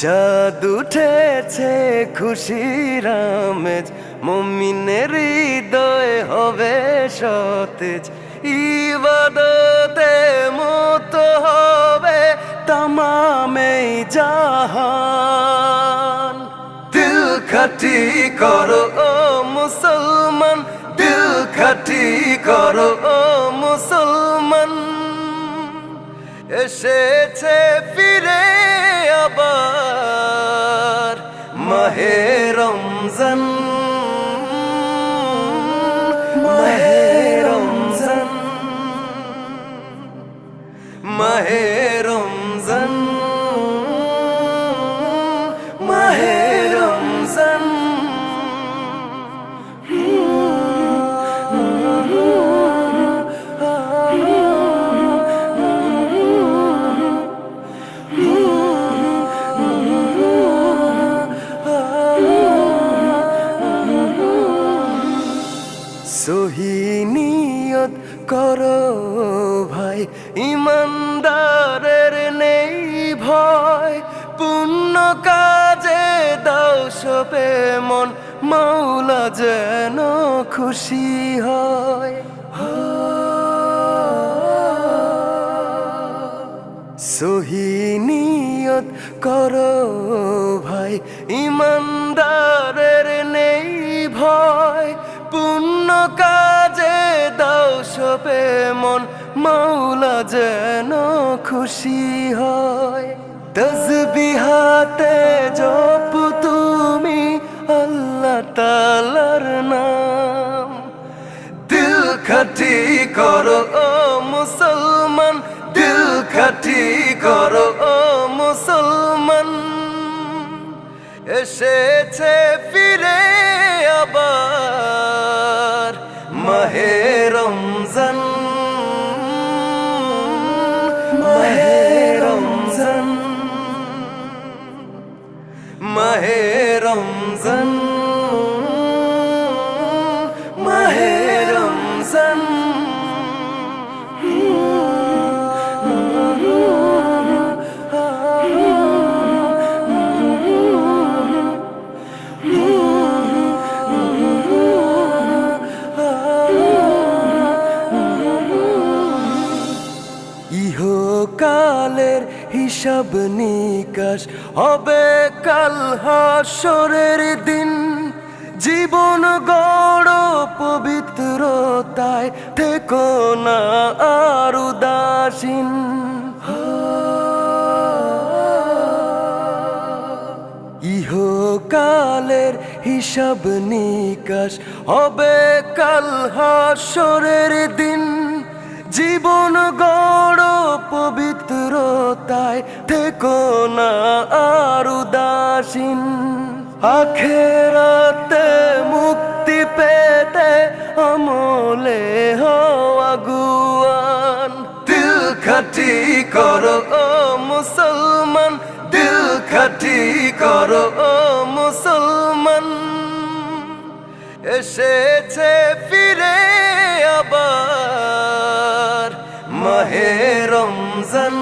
চাঁদ উঠেছে খুশির আমেজ, মমিনের হৃদয় হবে সতেজ। ইবাদতে মত হবে তামামে জাহান। দিল খাটি করো ও মুসলমান, দিল খাটি করো ও মুসলমান। এসেছে ফিরে আবার মাহে রমজান সহিনিয়ত করো ভাই, ইমানদারের নেই ভয়। পুণ্য কাজে দাও মন, মাওলা যেন খুশি হয়। সহিনিয়ত করো ভাই, ইমানদারের নেই ভয়। পুণ্য সপে মন, মাওলা যেন খুশি হয়। তসবিহাতে জপ তুমি আল্লাহ তালার নাম। দিল খাটি করো ও মুসলমান, দিল খাটি করো ও মুসলমান। এসেছে ফিরে আবার, মাহে মাহে রমজান হিসাব নিকাশ হবে কাল হাসরের দিন। জীবন গড় পবিত্রতায়, থেকো না আর উদাসীন। ইহকালের হিসাব নিকাশ হবে কাল হাসরের দিন। জীবন গড় পবিত্রতায় থেকো না আর উদাসীন। আখেরাতে মুক্তি পেতে আমলে হওয়া গুয়ান দিল খাটি করো ও মুসলমান, দিল খাটি করো ও মুসলমান। এসেছে ফিরে আবার, মাহে রমজান।